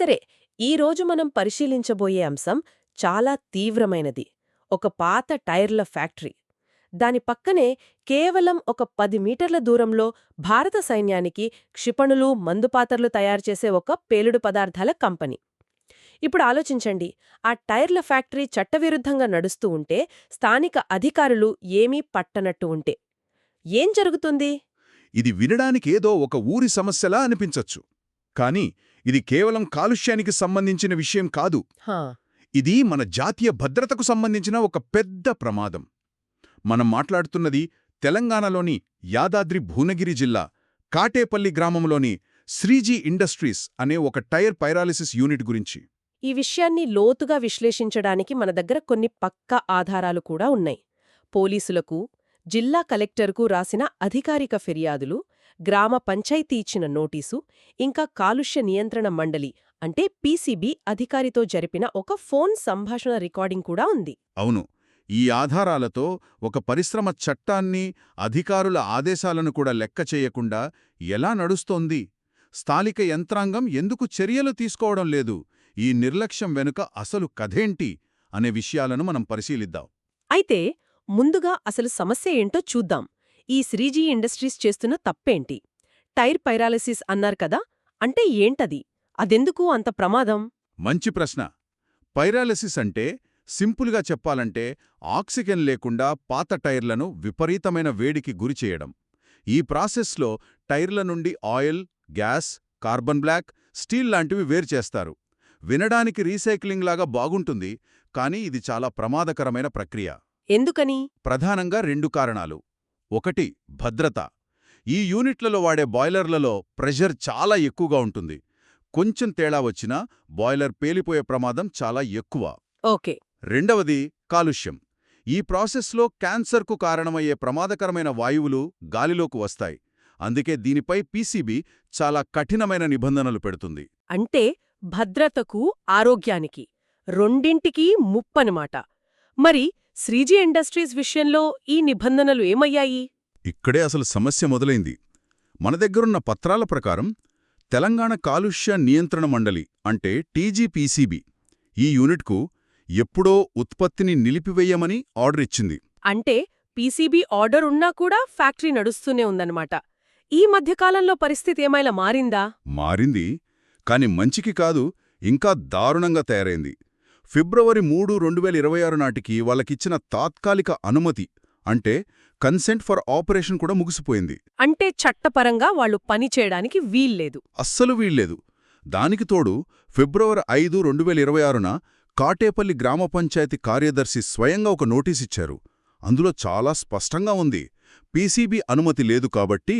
సరే ఈరోజు మనం పరిశీలించబోయే అంశం చాలా తీవ్రమైనది. ఒక పాత టైర్ల ఫ్యాక్టరీ. దాని పక్కనే కేవలం ఒక పది మీటర్ల దూరంలో భారత సైన్యానికి క్షిపణులు మందుపాతర్లు తయారుచేసే ఒక పేలుడు పదార్థాల కంపెనీ. ఇప్పుడు ఆలోచించండి ఆ టైర్ల ఫ్యాక్టరీ చట్టవిరుద్ధంగా నడుస్తూ ఉంటే స్థానిక అధికారులు ఏమీ పట్టనట్టు ఉంటే. ఏం జరుగుతుంది? ఇది వినడానికేదో ఒక ఊరి సమస్యలా అనిపించచ్చు. కానీ ఇది కేవలం కాలుష్యానికి సంబంధించిన విషయం కాదు. ఇది మన జాతీయ భద్రతకు సంబంధించిన ఒక పెద్ద ప్రమాదం. మనం మాట్లాడుతున్నది తెలంగాణలోని యాదాద్రి భువనగిరి జిల్లా కాటేపల్లి గ్రామంలోని శ్రీజీ ఇండస్ట్రీస్ అనే ఒక టైర్ పైరాలిసిస్ యూనిట్ గురించి. ఈ విషయాన్ని లోతుగా విశ్లేషించడానికి మన దగ్గర కొన్ని పక్కా ఆధారాలు కూడా ఉన్నాయి. పోలీసులకు జిల్లా కలెక్టర్కు రాసిన అధికారిక ఫిర్యాదులు గ్రామ పంచాయతీ ఇచ్చిన నోటీసు ఇంకా కాలుష్య నియంత్రణ మండలి అంటే పీసీబీ అధికారితో జరిపిన ఒక ఫోన్ సంభాషణ రికార్డింగ్ కూడా ఉంది. అవును. ఈ ఆధారాలతో ఒక పరిశ్రమ చట్టాన్ని అధికారుల ఆదేశాలను కూడా లెక్క చేయకుండా ఎలా నడుస్తోంది? స్థానిక యంత్రాంగం ఎందుకు చర్యలు తీసుకోవడం లేదు? ఈ నిర్లక్ష్యం వెనుక అసలు కథేంటి? అనే విషయాలను మనం పరిశీలిద్దాం. అయితే ముందుగా అసలు సమస్య ఏంటో చూద్దాం. ఈ శ్రీజీ ఇండస్ట్రీస్ చేస్తున్న తప్పేంటి? టైర్ పైరాలసిస్ అన్నారు కదా అంటే ఏంటది? అదెందుకు అంత ప్రమాదం? మంచి ప్రశ్న. పైరాలసిస్ అంటే సింపుల్గా చెప్పాలంటే ఆక్సిజన్ లేకుండా పాత టైర్లను విపరీతమైన వేడికి గురిచేయడం ఈ ప్రాసెస్లో టైర్ల నుండి oil gas carbon black steel లాంటివి వేరుచేస్తారు వినడానికి రీసైక్లింగ్ లాగా బాగుంటుంది కానీ ఇది చాలా ప్రమాదకరమైన ప్రక్రియ. ఎందుకని? ప్రధానంగా రెండు కారణాలు. ఒకటి భద్రత. ఈ యూనిట్లలో వాడే బాయిలర్లలో ప్రెషర్ చాలా ఎక్కువగా ఉంటుంది. కొంచెం తేడా వచ్చినా బాయిలర్ పేలిపోయే ప్రమాదం చాలా ఎక్కువ. ఓకే. రెండవది కాలుష్యం. ఈ ప్రాసెస్లో క్యాన్సర్కు కారణమయ్యే ప్రమాదకరమైన వాయువులు గాలిలోకి వస్తాయి. అందుకే దీనిపై పీసీబీ చాలా కఠినమైన నిబంధనలు పెడుతుంది. అంటే భద్రతకు ఆరోగ్యానికి రెండింటికీ ముప్పనమాట. మరి శ్రీజీ ఇండస్ట్రీస్ విషయంలో ఈ నిబంధనలు ఏమయ్యాయి? ఇక్కడే అసలు సమస్య మొదలైంది. మన దగ్గరున్న పత్రాల ప్రకారం తెలంగాణ కాలుష్య నియంత్రణ మండలి అంటే టీజీపీసీబీ ఈ యూనిట్కు ఎప్పుడో ఉత్పత్తిని నిలిపివేయమని ఆర్డర్ ఇచ్చింది. అంటే పీసీబీ ఆర్డర్ ఉన్నా కూడా ఫ్యాక్టరీ నడుస్తూనే ఉందన్నమాట. ఈ మధ్యకాలంలో పరిస్థితి ఏమైనా మారిందా? మారింది. కాని మంచికి కాదు ఇంకా దారుణంగా తయారైంది. ఫిబ్రవరి మూడు రెండు వేల ఇరవై ఆరు నాటికి వాళ్ళకిచ్చిన తాత్కాలిక అనుమతి అంటే కన్సెంట్ ఫర్ ఆపరేషన్ కూడా ముగిసిపోయింది. అంటే చట్టపరంగా వాళ్ళు పని చేయడానికి వీల్లేదు. అస్సలు వీల్లేదు. దానికి తోడు ఫిబ్రవరి ఐదు రెండు వేల ఇరవై ఆరున కాటేపల్లి గ్రామ పంచాయతీ కార్యదర్శి స్వయంగా ఒక నోటీసిచ్చారు అందులో చాలా స్పష్టంగా ఉంది. పీసీబీ అనుమతి లేదు కాబట్టి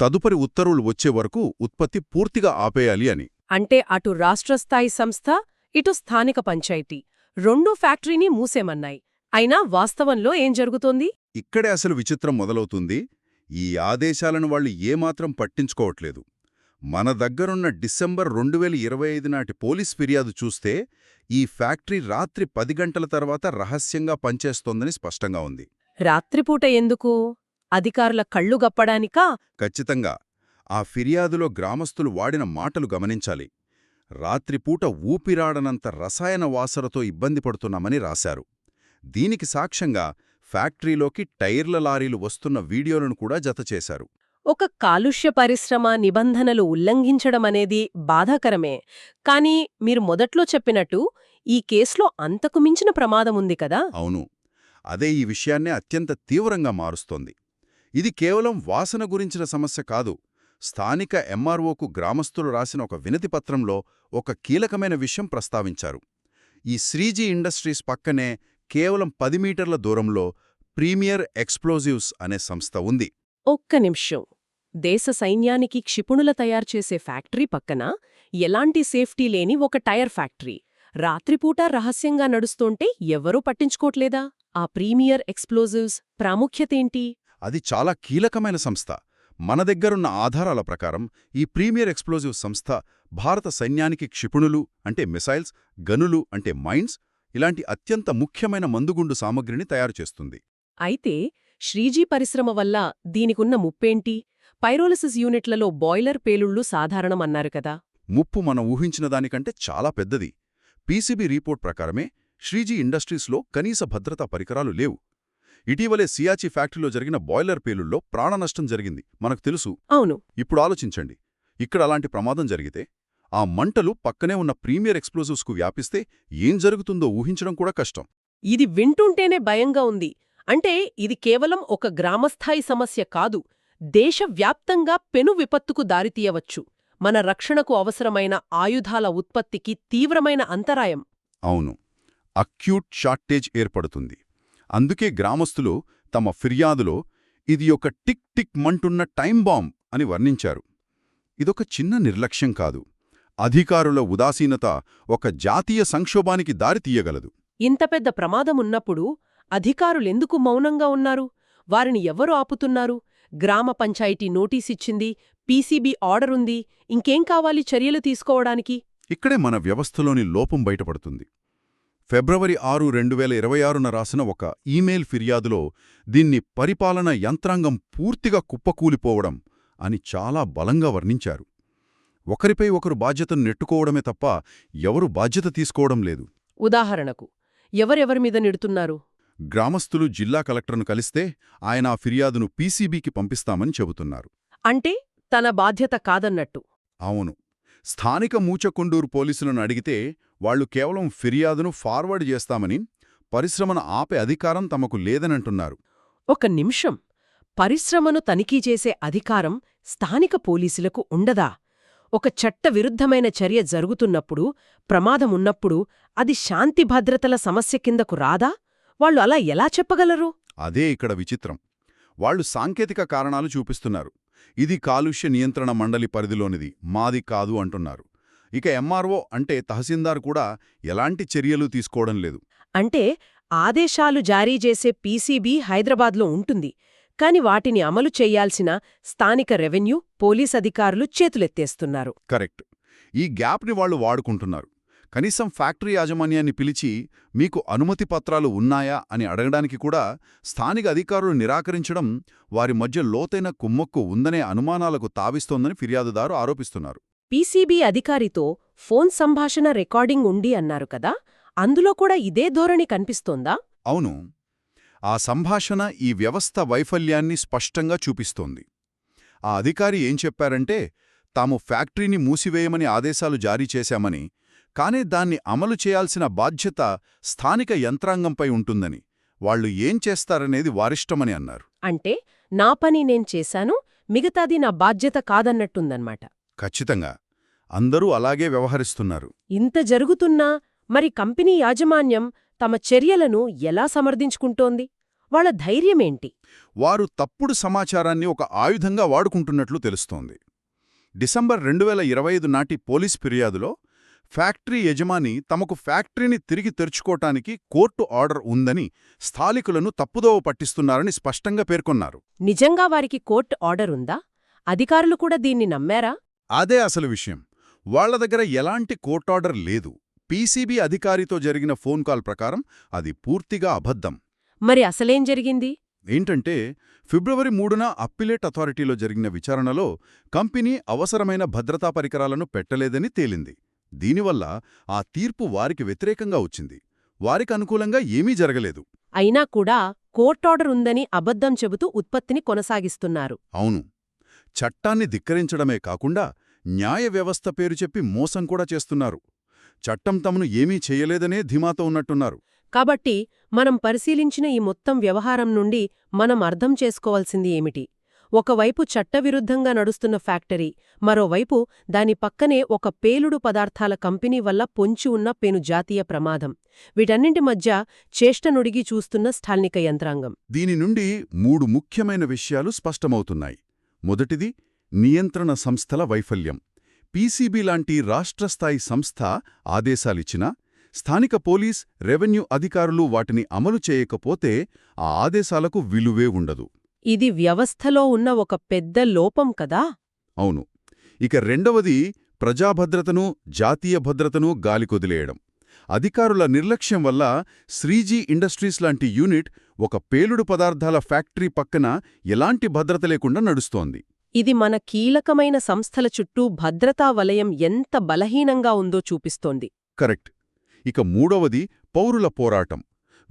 తదుపరి ఉత్తర్వులు వచ్చే వరకు ఉత్పత్తి పూర్తిగా ఆపేయాలి అని. అంటే అటు రాష్ట్రస్థాయి సంస్థ ఇటు స్థానిక పంచాయతీ. రెండూ ఫ్యాక్టరీని మూసేమన్నాయి. అయినా వాస్తవంలో ఏం జరుగుతోంది? ఇక్కడే అసలు విచిత్రం మొదలవుతుంది. ఈ ఆదేశాలను వాళ్ళు ఏమాత్రం పట్టించుకోవట్లేదు. మన దగ్గరున్న డిసెంబర్ రెండు వేల ఇరవై ఐదు నాటి పోలీస్ ఫిర్యాదు చూస్తే ఈ ఫ్యాక్టరీ రాత్రి పది గంటల తర్వాత రహస్యంగా పనిచేస్తోందని స్పష్టంగా ఉంది. రాత్రిపూట ఎందుకు? అధికారుల కళ్ళు గప్పడానికా? ఖచ్చితంగా. ఆ ఫిర్యాదులో గ్రామస్తులు వాడిన మాటలు గమనించాలి. రాత్రిపూట ఊపిరాడనంత రసాయన వాసనతో ఇబ్బంది పడుతున్నామని రాశారు. దీనికి సాక్ష్యంగా ఫ్యాక్టరీలోకి టైర్ల లారీలు వస్తున్న వీడియోలను కూడా జతచేశారు ఒక కాలుష్య పరిశ్రమ నిబంధనలు ఉల్లంఘించడమనేది బాధాకరమే. కానీ మీరు మొదట్లో చెప్పినట్టు ఈ కేసులో అంతకు మించిన ప్రమాదముంది కదా? అవును. అదే ఈ విషయాన్నే అత్యంత తీవ్రంగా మారుస్తోంది. ఇది కేవలం వాసన గురించిన సమస్య కాదు. స్థానిక ఎంఆర్ఓకు గ్రామస్తులు రాసిన ఒక వినతిపత్రంలో ఒక కీలకమైన విషయం ప్రస్తావించారు. ఈ శ్రీజీ ఇండస్ట్రీస్ పక్కనే కేవలం పది మీటర్ల దూరంలో ప్రీమియర్ ఎక్స్ప్లోజివ్స్ అనే సంస్థ ఉంది. ఒక్క నిమిషం. దేశ సైన్యానికి క్షిపణుల తయారుచేసే ఫ్యాక్టరీ పక్కన ఎలాంటి సేఫ్టీ లేని ఒక టైర్ ఫ్యాక్టరీ. రాత్రిపూట రహస్యంగా నడుస్తుంటే ఎవరూ పట్టించుకోట్లేదా ఆ ప్రీమియర్ ఎక్స్ప్లోజివ్స్ ప్రాముఖ్యతేంటి అది చాలా కీలకమైన సంస్థ. మన దగ్గరున్న ఆధారాల ప్రకారం ఈ ప్రీమియర్ ఎక్స్ప్లోజివ్ సంస్థ భారత సైన్యానికి క్షిపణులు అంటే మిసైల్స్ గనులు అంటే మైన్స్ ఇలాంటి అత్యంత ముఖ్యమైన మందుగుండు సామగ్రిని తయారుచేస్తుంది అయితే శ్రీజీ పరిశ్రమ వల్ల దీనికున్న ముప్పేంటి? పైరోలసిస్ యూనిట్లలో బాయిలర్ పేలుళ్ళు సాధారణమన్నారు కదా. ముప్పు మనం ఊహించిన దానికంటే చాలా పెద్దది. పీసీబీ రిపోర్ట్ ప్రకారమే శ్రీజీ ఇండస్ట్రీస్లో కనీస భద్రతా పరికరాలు లేవు. ఇటీవలే సియాచి ఫ్యాక్టరీలో జరిగిన బాయిలర్ పేలుల్లో ప్రాణనష్టం జరిగింది. మనకు తెలుసు. అవును. ఇప్పుడు ఆలోచించండి. ఇక్కడ అలాంటి ప్రమాదం జరిగితే ఆ మంటలు పక్కనే ఉన్న ప్రీమియర్ ఎక్స్ప్లోజివ్స్కు వ్యాపిస్తే ఏం జరుగుతుందో ఊహించడం కూడా కష్టం. ఇది వింటుంటేనే భయంగా ఉంది. అంటే ఇది కేవలం ఒక గ్రామస్థాయి సమస్య కాదు. దేశవ్యాప్తంగా పెను విపత్తుకు దారితీయవచ్చు మన రక్షణకు అవసరమైన ఆయుధాల ఉత్పత్తికి తీవ్రమైన అంతరాయం. అవును. అక్యూట్ షార్టేజ్ ఏర్పడుతుంది. అందుకే గ్రామస్తులు తమ ఫిర్యాదులో ఇది ఒక టిక్ టిక్ మంటున్న టైం బాంబ్ అని వర్ణించారు. ఇదొక చిన్న నిర్లక్ష్యం కాదు. అధికారుల ఉదాసీనత ఒక జాతీయ సంక్షోభానికి దారితీయగలదు ఇంత పెద్ద ప్రమాదమున్నప్పుడు అధికారులెందుకు మౌనంగా ఉన్నారు? వారిని ఎవరు ఆపుతున్నారు? గ్రామ పంచాయతీ నోటీసిచ్చింది పీసీబీ ఆర్డరుంది ఇంకేం కావాలి చర్యలు తీసుకోవడానికి? ఇక్కడే మన వ్యవస్థలోని లోపం బయటపడుతుంది. ఫిబ్రవరి ఆరు రెండు వేల ఇరవై ఆరున రాసిన ఒక ఈమెయిల్ ఫిర్యాదులో దీన్ని పరిపాలన యంత్రాంగం పూర్తిగా కుప్పకూలిపోవడం అని చాలా బలంగా వర్ణించారు. ఒకరిపై ఒకరు బాధ్యతను నెట్టుకోవడమే తప్ప ఎవరు బాధ్యత తీసుకోవడం లేదు. ఉదాహరణకు ఎవరెవరి మీద నిడుతున్నారు? గ్రామస్తులు జిల్లా కలెక్టర్ను కలిస్తే ఆయన ఆ ఫిర్యాదును పీసీబీకి పంపిస్తామని చెబుతున్నారు. అంటే తన బాధ్యత కాదన్నట్టు. అవును. స్థానిక మూచకొండూరు పోలీసులను అడిగితే వాళ్ళు కేవలం ఫిర్యాదును ఫార్వర్డ్ చేస్తామని పరిశ్రమను ఆపే అధికారం తమకు లేదనంటున్నారు. ఒక నిమిషం. పరిశ్రమను తనిఖీ చేసే అధికారం స్థానిక పోలీసులకు ఉండదా? ఒక చట్టవిరుద్ధమైన చర్య జరుగుతున్నప్పుడు ప్రమాదమున్నప్పుడు అది శాంతి భద్రతల సమస్య కిందకు రాదా? వాళ్ళు అలా ఎలా చెప్పగలరు? అదే ఇక్కడ విచిత్రం. వాళ్ళు సాంకేతిక కారణాలు చూపిస్తున్నారు. ఇది కాలుష్య నియంత్రణ మండలి పరిధిలోనిది. మాది కాదు అంటున్నారు. ఇక ఎంఆర్ఓ అంటే తహసీల్దార్ కూడా ఎలాంటి చర్యలు తీసుకోవడం లేదు. అంటే ఆదేశాలు జారీ చేసే పీసీబీ హైదరాబాద్లో ఉంటుంది. కాని వాటిని అమలు చెయ్యాల్సిన స్థానిక రెవెన్యూ పోలీస్ అధికారులు చేతులెత్తేస్తున్నారు. కరెక్ట్. ఈ గ్యాప్ని వాళ్ళు వాడుకుంటున్నారు. కనీసం ఫ్యాక్టరీ యాజమాన్యాన్ని పిలిచి మీకు అనుమతి పత్రాలు ఉన్నాయా అని అడగడానికి కూడా స్థానిక అధికారులు నిరాకరించడం వారి మధ్య లోతైన కుమ్మక్కు ఉందనే అనుమానాలకు తావిస్తోందని ఫిర్యాదుదారు ఆరోపిస్తున్నారు. పీసీబీ అధికారితో ఫోన్ సంభాషణ రికార్డింగ్ ఉండి అన్నారు కదా అందులో కూడా ఇదే ధోరణి కనిపిస్తోందా? అవును. ఆ సంభాషణ ఈ వ్యవస్థ వైఫల్యాన్ని స్పష్టంగా చూపిస్తోంది. ఆ అధికారి ఏం చెప్పారంటే తాము ఫ్యాక్టరీని మూసివేయమని ఆదేశాలు జారీ చేశామని కానే దాన్ని అమలు చేయాల్సిన బాధ్యత స్థానిక యంత్రాంగంపై ఉంటుందని వాళ్ళు ఏం చేస్తారనేది వారిష్టమని అన్నారు. అంటే నా పని నేను చేశాను మిగతాది నా బాధ్యత కాదన్నట్టుందన్నమాట. ఖచ్చితంగా. అందరూ అలాగే వ్యవహరిస్తున్నారు. ఇంత జరుగుతున్నా మరి కంపెనీ యాజమాన్యం తమ చర్యలను ఎలా సమర్థించుకుంటోంది? వాళ్ళ ధైర్యమేంటి? వారు తప్పుడు సమాచారాన్ని ఒక ఆయుధంగా వాడుకుంటున్నట్లు తెలుస్తోంది. డిసెంబర్ రెండు వేల ఇరవై ఐదు నాటి పోలీస్ ఫిర్యాదులో ఫ్యాక్టరీ యజమాని తమకు ఫ్యాక్టరీని తిరిగి తెరుచుకోటానికి కోర్టు ఆర్డర్ ఉందని స్థానికులను తప్పుదోవ పట్టిస్తున్నారని స్పష్టంగా పేర్కొన్నారు. నిజంగా వారికి కోర్టు ఆర్డర్ ఉందా? అధికారులు కూడా దీన్ని నమ్మారా? అదే అసలు విషయం. వాళ్ళ దగ్గర ఎలాంటి కోర్టార్డర్ లేదు. పీసీబీ అధికారితో జరిగిన ఫోన్ కాల్ ప్రకారం అది పూర్తిగా అబద్ధం. మరి అసలేం జరిగింది? ఏంటంటే ఫిబ్రవరి మూడున అప్పిలేట్ అథారిటీలో జరిగిన విచారణలో కంపెనీ అవసరమైన భద్రతా పరికరాలను పెట్టలేదని తేలింది. దీనివల్ల ఆ తీర్పు వారికి వ్యతిరేకంగా వచ్చింది. వారికి అనుకూలంగా ఏమీ జరగలేదు. అయినా కూడా కోర్టార్డర్ ఉందని అబద్ధం చెబుతూ ఉత్పత్తిని కొనసాగిస్తున్నారు. అవును. చట్టాన్ని ధిక్కరించడమే కాకుండా న్యాయ వ్యవస్థ పేరు చెప్పి మోసం కూడా చేస్తున్నారు. చట్టం తమను ఏమీ చేయలేదనే ధీమాతో ఉన్నట్టున్నారు. కాబట్టి మనం పరిశీలించిన ఈ మొత్తం వ్యవహారం నుండి మనం అర్థం చేసుకోవాల్సింది ఏమిటి? ఒకవైపు చట్టవిరుద్ధంగా నడుస్తున్న ఫ్యాక్టరీ మరోవైపు దాని పక్కనే ఒక పేలుడు పదార్థాల కంపెనీ వల్ల పొంచి ఉన్న పెను జాతీయ ప్రమాదం. వీటన్నింటి మధ్య చేష్టనుడిగి చూస్తున్న స్థానిక యంత్రాంగం. దీని నుండి మూడు ముఖ్యమైన విషయాలు స్పష్టమవుతున్నాయి. మొదటిది నియంత్రణ సంస్థల వైఫల్యం. పీసీబీ లాంటి రాష్ట్రస్థాయి సంస్థ ఆదేశాలిచ్చినా స్థానిక పోలీస్ రెవెన్యూ అధికారులు వాటిని అమలు చేయకపోతే ఆ ఆదేశాలకు విలువే ఉండదు. ఇది వ్యవస్థలో ఉన్న ఒక పెద్ద లోపం కదా? అవును. ఇక రెండవది ప్రజాభద్రతను జాతీయ భద్రతను గాలికొదిలేయడం. అధికారుల నిర్లక్ష్యం వల్ల శ్రీజీ ఇండస్ట్రీస్ లాంటి యూనిట్ ఒక పేలుడు పదార్థాల ఫ్యాక్టరీ పక్కన ఎలాంటి భద్రత లేకుండా నడుస్తోంది. ఇది మన కీలకమైన సంస్థల చుట్టూ భద్రతా వలయం ఎంత బలహీనంగా ఉందో చూపిస్తోంది. కరెక్ట్. ఇక మూడవది పౌరుల పోరాటం.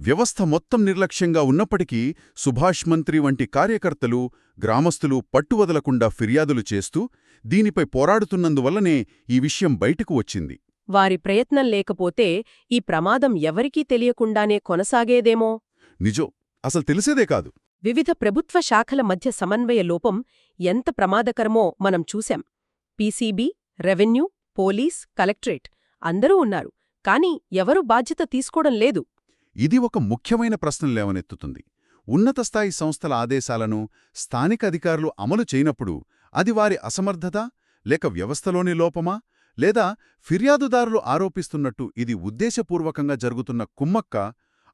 వ్యవస్థ మొత్తం నిర్లక్ష్యంగా ఉన్నప్పటికీ సుభాష్ మంత్రి వంటి కార్యకర్తలు గ్రామస్తులు పట్టువదలకుండా ఫిర్యాదులు చేస్తూ దీనిపై పోరాడుతున్నందువల్లనే ఈ విషయం బయటకు వచ్చింది. వారి ప్రయత్నం లేకపోతే ఈ ప్రమాదం ఎవరికీ తెలియకుండానే కొనసాగేదేమో? నిజో. అసలు తెలిసేదే కాదు. వివిధ ప్రభుత్వ శాఖల మధ్య సమన్వయ లోపం ఎంత ప్రమాదకరమో మనం చూశాం. పీసీబీ రెవెన్యూ పోలీస్ కలెక్టరేట్ అందరూ ఉన్నారు కానీ ఎవరూ బాధ్యత తీసుకోవడం లేదు. ఇది ఒక ముఖ్యమైన ప్రశ్న లేవనెత్తుతుంది. ఉన్నత స్థాయి సంస్థల ఆదేశాలను స్థానిక అధికారులు అమలు చేయనప్పుడు అది వారి అసమర్థత లేక వ్యవస్థలోని లోపమా లేదా ఫిర్యాదుదారులు ఆరోపిస్తున్నట్టు ఇది ఉద్దేశపూర్వకంగా జరుగుతున్న కుమ్మక్క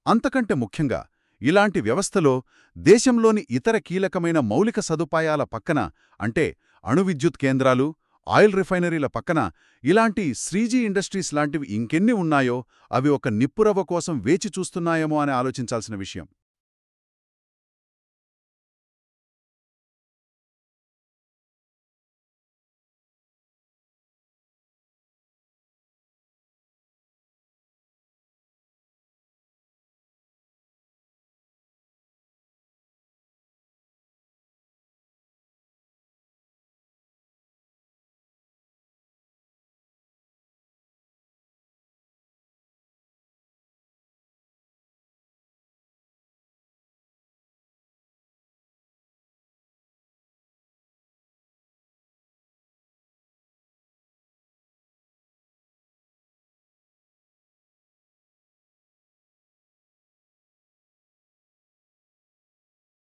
అంతకంటే ముఖ్యంగా ఇలాంటి వ్యవస్థలో దేశంలోని ఇతర కీలకమైన మౌలిక సదుపాయాల పక్కన అంటే అణువిద్యుత్ కేంద్రాలు ఆయిల్ రిఫైనరీల పక్కన ఇలాంటి శ్రీజీ ఇండస్ట్రీస్ లాంటివి ఇంకెన్ని ఉన్నాయో అవి ఒక నిప్పురవ్వ కోసం వేచి చూస్తున్నాయేమో అని ఆలోచించాల్సిన విషయం.